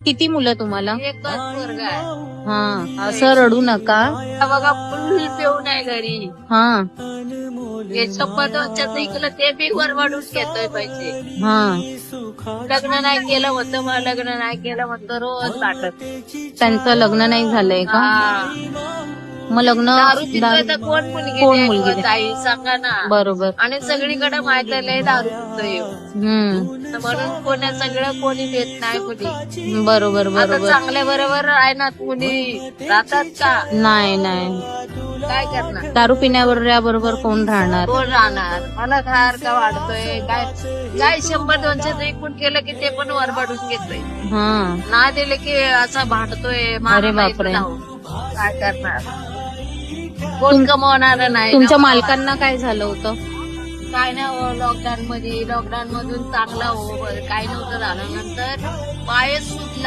किती मुलं तुम्हाला? एकच वर्ग आहे. हा असं रडू नका. हा बघा फुल पिऊन आहे घरी. हा. इकडं ते बी वर वाढून घेतोय पैसे. हा. लग्न नाही केलं होतं मग लग्न नाही केलं म्हणतं रोज वाटत त्यांचं लग्न नाही झालंय का? हा. मग लग्न तर कोण मुलगी कोण देईल? मुलगी देईल? ताई सांगा ना. बरोबर. आणि सगळीकडे माहीत लय दारू हम्म. तर म्हणून कोणा सगळं कोणी देत नाही कुणी. बरोबर आता बरोबर. चांगल्या बरोबर आहे ना कुणी राहतात का? नाही नाही. काय करणार? दारू पिण्याबरोबर बरोबर कोण राहणार? कोण राहणार? मला धार का वाढतोय? काय काय शंभर दोनशे एकूण केलं की ते पण वरबाडून घेतोय हा. ना दिले की असं भांडतोय अरे बापरे. काय करणार? कोण कमवणार नाही. तुमच्या मालकांना काय झालं होतं? काय नाही लॉकडाऊन मध्ये लॉकडाऊन मधून चांगला हो काही नव्हतं झालं. नंतर पायच सुटला.